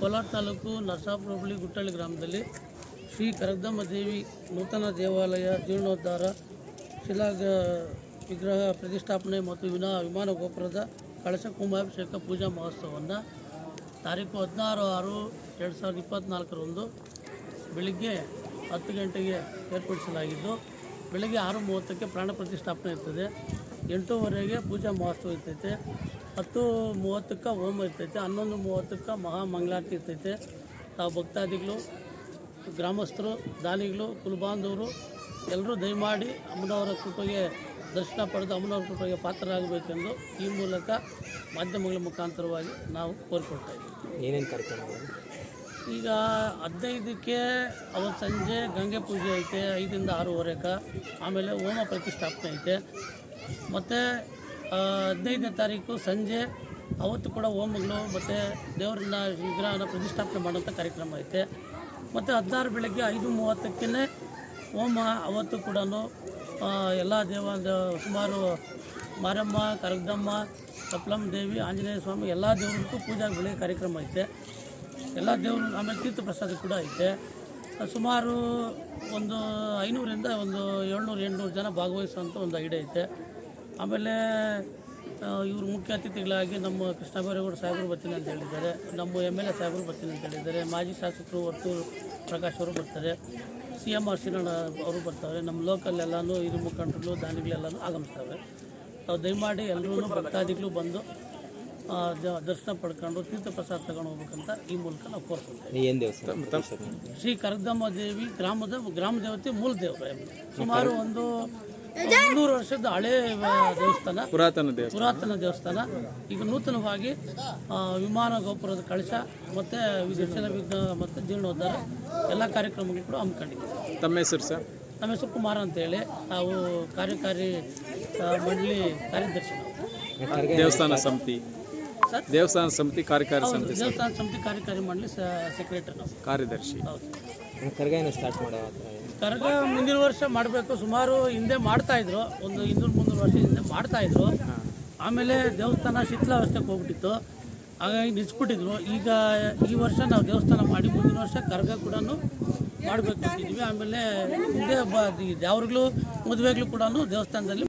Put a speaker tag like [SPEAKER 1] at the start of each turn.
[SPEAKER 1] ಕೋಲಾರ ತಾಲೂಕು ನರಸಾಪುರ ಹೋಬಳಿ ಗುಟ್ಟಳ್ಳಿ ಗ್ರಾಮದಲ್ಲಿ ಶ್ರೀ ಕರಗ್ದಮ್ಮ ದೇವಿ ನೂತನ ದೇವಾಲಯ ಜೀರ್ಣೋದ್ಧಾರ ಶಿಲಾ ವಿಗ್ರಹ ಪ್ರತಿಷ್ಠಾಪನೆ ಮತ್ತು ವಿನಾ ವಿಮಾನ ಗೋಪುರದ ಕಳಶ ಕುಂಭಾಭಿಷೇಕ ಪೂಜಾ ಮಹೋತ್ಸವವನ್ನು ತಾರೀಕು ಹದಿನಾರು ಆರು ಎರಡು ಸಾವಿರದ ಇಪ್ಪತ್ತ್ನಾಲ್ಕರಂದು ಬೆಳಿಗ್ಗೆ ಹತ್ತು ಗಂಟೆಗೆ ಏರ್ಪಡಿಸಲಾಗಿದ್ದು, ಬೆಳಗ್ಗೆ ಆರು ಮೂವತ್ತಕ್ಕೆ ಪ್ರಾಣ ಪ್ರತಿಷ್ಠಾಪನೆ ಇರ್ತದೆ. ಎಂಟೂವರೆಗೆ ಪೂಜಾ ಮಹೋತ್ಸವ ಇರ್ತೈತೆ. ಹತ್ತು ಮೂವತ್ತಕ್ಕೆ ಹೋಮ ಇರ್ತೈತೆ ಹನ್ನೊಂದು ಮೂವತ್ತಕ್ಕೆ ಮಹಾ ಮಂಗಳಾರತಿ ಇರ್ತೈತೆ. ತಾವು ಭಕ್ತಾದಿಗಳು ಗ್ರಾಮಸ್ಥರು ದಾನಿಗಳು ಕುಲಬಾಂಧವರು ಎಲ್ಲರೂ ದಯಮಾಡಿ ಅಮ್ಮನವರ ಕೃಪೆಗೆ ದರ್ಶನ ಪಡೆದು ಅಮ್ಮನವರ ಕೃಪೆಗೆ ಪಾತ್ರರಾಗಬೇಕೆಂದು ಈ ಮೂಲಕ ಮಾಧ್ಯಮಗಳ ಮುಖಾಂತರವಾಗಿ ನಾವು ಕೋರಿಕೊಳ್ತಾ ಇದ್ದೀವಿ.
[SPEAKER 2] ಏನೇನು ಕಾರ್ಯಕ್ರಮಗಳು?
[SPEAKER 1] ಈಗ ಹದಿನೈದಕ್ಕೆ ಅವತ್ತು ಸಂಜೆ ಗಂಗೆ ಪೂಜೆ ಐತೆ ಐದರಿಂದ ಆರೂವರೆಗೆ ಆಮೇಲೆ ಹೋಮ ಪ್ರತಿಷ್ಠಾಪನೆ ಐತೆ. ಮತ್ತು ಹದಿನೈದನೇ ತಾರೀಕು ಸಂಜೆ, ಅವತ್ತು ಕೂಡ ಓಮಗಳು ಮತ್ತು ದೇವರನ್ನ ವಿಗ್ರಹನ ಪ್ರತಿಷ್ಠಾಪನೆ ಮಾಡುವಂಥ ಕಾರ್ಯಕ್ರಮ ಐತೆ. ಮತ್ತು ಹದಿನಾರು ಬೆಳಗ್ಗೆ ಐದು ಮೂವತ್ತಕ್ಕೇ ಓಮ ಅವತ್ತು ಕೂಡ ಎಲ್ಲ ದೇವ ಸುಮಾರು ಮಾರಮ್ಮ, ಕರಗ್ದಮ್ಮ ಕಪ್ಲಮ್ಮ ದೇವಿ, ಆಂಜನೇಯ ಸ್ವಾಮಿ, ಎಲ್ಲ ದೇವರಿಗೂ ಪೂಜಾ ಬೆಳಗ್ಗೆ ಕಾರ್ಯಕ್ರಮ ಐತೆ. ಎಲ್ಲ ದೇವರು ಆಮೇಲೆ ತೀರ್ಥ ಪ್ರಸಾದ ಕೂಡ ಐತೆ. ಸುಮಾರು ಒಂದು ಐನೂರಿಂದ ಒಂದು ಏಳ್ನೂರು, ಎಂಟುನೂರು ಜನ ಭಾಗವಹಿಸುವಂಥ ಒಂದು ಐಡಿಯಾ ಐತೆ. ಆಮೇಲೆ ಇವರು ಮುಖ್ಯ ಅತಿಥಿಗಳಾಗಿ ನಮ್ಮ ಕೃಷ್ಣ ಬೈರೇಗೌಡ ಸಾಹೇಬರು ಬರ್ತೀನಿ ಅಂತ ಹೇಳಿದ್ದಾರೆ. ನಮ್ಮ ಎಂ ಎಲ್ ಎ ಸಾಹೇಬರು ಬರ್ತೀನಿ ಅಂತ ಹೇಳಿದ್ದಾರೆ. ಮಾಜಿ ಶಾಸಕರು ವರ್ತೂರು ಪ್ರಕಾಶ್ ಅವರು ಬರ್ತಾರೆ. ಸಿ ಎಂ ಆರ್ ಸಿನಣ್ಣ ಅವರು ಬರ್ತಾರೆ. ನಮ್ಮ ಲೋಕಲ್ ಎಲ್ಲನೂ ಇದು ಮುಖಂಡರು ದಾನಿಗಳೆಲ್ಲನೂ ಆಗಮಿಸ್ತವೆ. ನಾವು ದಯಮಾಡಿ ಎಲ್ಲರೂ ಭಕ್ತಾದಿಗಳು ಬಂದು ದರ್ಶನ ಪಡ್ಕೊಂಡು ತೀರ್ಥ ಪ್ರಸಾದ ತಗೊಂಡು ಹೋಗ್ಬೇಕಂತ ಈ ಮೂಲಕ ನಾವು ಕೋರ್ಕೊಳ್ತೇವೆ
[SPEAKER 2] ಏನು ದೇವಸ್ಥಾನ?
[SPEAKER 1] ಶ್ರೀ ಕರದಮ್ಮ ದೇವಿ ಗ್ರಾಮದ ಗ್ರಾಮ ದೇವತೆ ಮೂಲ ದೇವರ. ಸುಮಾರು ಒಂದು ಮುನ್ನೂರು ವರ್ಷದ ಹಳೆ ದೇವಸ್ಥಾನ.
[SPEAKER 3] ಪುರಾತನ ದೇವಸ್ಥಾನ.
[SPEAKER 1] ಪುರಾತನ ದೇವಸ್ಥಾನ. ಈಗ ನೂತನವಾಗಿ ವಿಮಾನ ಗೋಪುರದ ಕಳಶ ಮತ್ತು ವಿದರ್ಶನ ವಿಘ್ನ ಮತ್ತು ಜೀರ್ಣೋದ್ಧಾರ ಎಲ್ಲ ಕಾರ್ಯಕ್ರಮಗಳು ಕೂಡ ಹಮ್ಮಿಕೊಂಡಿದ್ದೀವಿ.
[SPEAKER 3] ತಮ್ಮ ಹೆಸರು ಸರ್?
[SPEAKER 1] ನಮ್ಮ ಹೆಸರು ಕುಮಾರ್ ಅಂತೇಳಿ ನಾವು ಕಾರ್ಯಕಾರಿ ಮಂಡಳಿ ಕಾರ್ಯದರ್ಶಿ
[SPEAKER 3] ದೇವಸ್ಥಾನ ಸಮಿತಿ.
[SPEAKER 1] ಸರ್?
[SPEAKER 3] ದೇವಸ್ಥಾನ ಸಮಿತಿ ಕಾರ್ಯಕಾರಿ ಸಮಿತಿ
[SPEAKER 1] ದೇವಸ್ಥಾನ ಸಮಿತಿ ಕಾರ್ಯಕಾರಿ ಮಂಡಳಿ ಸೆಕ್ರೆಟರಿ ನಾವು.
[SPEAKER 3] ಕಾರ್ಯದರ್ಶಿ.
[SPEAKER 1] ಹೌದು
[SPEAKER 2] ಕರ್ಗಾಯನ ಸ್ಟಾರ್ಟ್ ಮಾಡೋ?
[SPEAKER 1] ಕರಗ ಮುಂದಿನ ವರ್ಷ ಮಾಡಬೇಕು. ಸುಮಾರು ಹಿಂದೆ ಮಾಡ್ತಾ ಇದ್ರು. ಒಂದು ಇನ್ನೂರು ಮುನ್ನೂರು ವರ್ಷ ಹಿಂದೆ ಮಾಡ್ತಾ ಇದ್ರು. ಆಮೇಲೆ ದೇವಸ್ಥಾನ ಶಿಥಿಲಾವಸ್ಥೆಗೆ ಹೋಗ್ಬಿಟ್ಟಿತ್ತು. ಹಾಗಾಗಿ ನಿಲ್ಸ್ಬಿಟ್ಟಿದ್ರು. ಈಗ ಈ ವರ್ಷ ನಾವು ದೇವಸ್ಥಾನ ಮಾಡಿ ಮುಂದಿನ ವರ್ಷ ಕರ್ಗ ಕೂಡ ಮಾಡಬೇಕು ಅಂತಿದ್ವಿ ಆಮೇಲೆ ಮುಂದೆ ಬ ಯಾವಾಗಲೂ ಮದುವೆಗಳು ಕೂಡ ದೇವಸ್ಥಾನದಲ್ಲಿ